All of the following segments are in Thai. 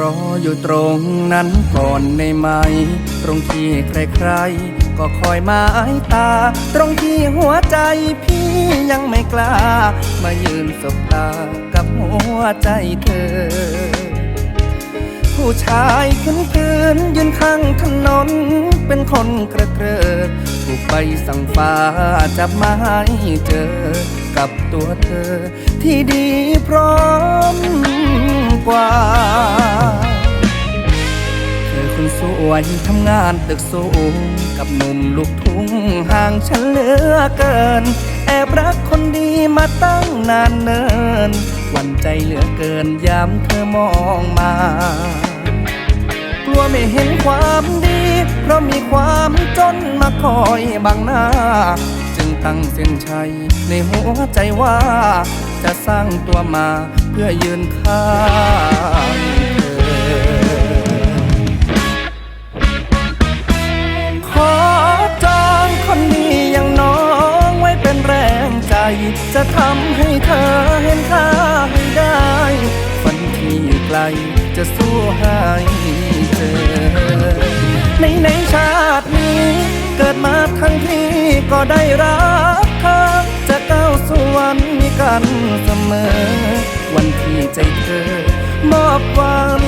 รออยู่ตรงนั้นก่อนในไหม ตรงที่ใครๆ ก็คอยมาไอตา ตรงที่หัวใจพี่ยังไม่กล้า มายืนสบตากับหัวใจเธอ ผู้ชายขึ้นพื้นยืนข้างถนน เป็นคนกระเกริกถูกใบสั่งฟ้าจับมาให้เจอ กับตัวเธอที่ดีพร้อมกว่า คนสวยทำงานตึกสูงกับหนุ่มลูกทุ่งห่างฉันเหลือเกิน แอบรักคนดีมาตั้งนานเนิน วันใจเหลือเกินยามเธอมองมา กลัวไม่เห็นความดี เพราะมีความจนมาคอยบังหน้า จึงตั้งเส้นชัยในหัวใจว่า จะสร้างตัวมาเพื่อยืนข้าง ขอจองคนดีอย่างน้องไว้เป็นแรงใจ จะทำให้เธอเห็นค่าให้ได้ฝันที่อยู่ไกลจะสู้ให้เจอ ในในชาตินี้ เกิดมาทั้งที่ก็ได้รักเธอจะก้าวสู่วันนี้กันเสมอ วันที่ใจเธอมอบหวังใ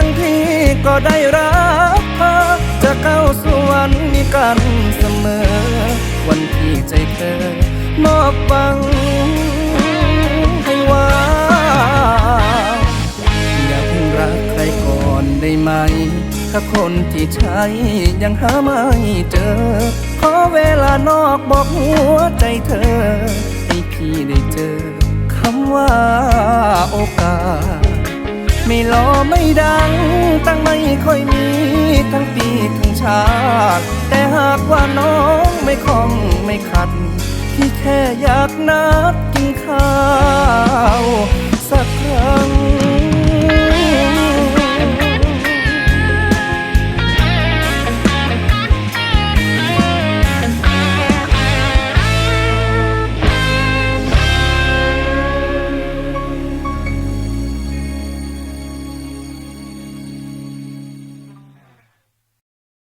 ทั้งที่ก็ได้รักเธอจะเข้าสู่วันนี้กันเสมอ วันที่ใจเธอมอบฟังให้ว่า อย่าเพิ่งรักใครก่อนได้ไหม ถ้าคนที่ใช่ยังหาไม่เจอ ขอเวลานอกบอกหัวใจเธอ ให้พี่ได้เจอคำว่าโอกาส ไม่ล่อไม่ดัง ตั้งไม่ค่อยมี ทั้งปีทั้งชาติแต่หากว่าน้องไม่คล่องไม่ขัดพี่แค่อยากนัดกินข้าว สักครั้ง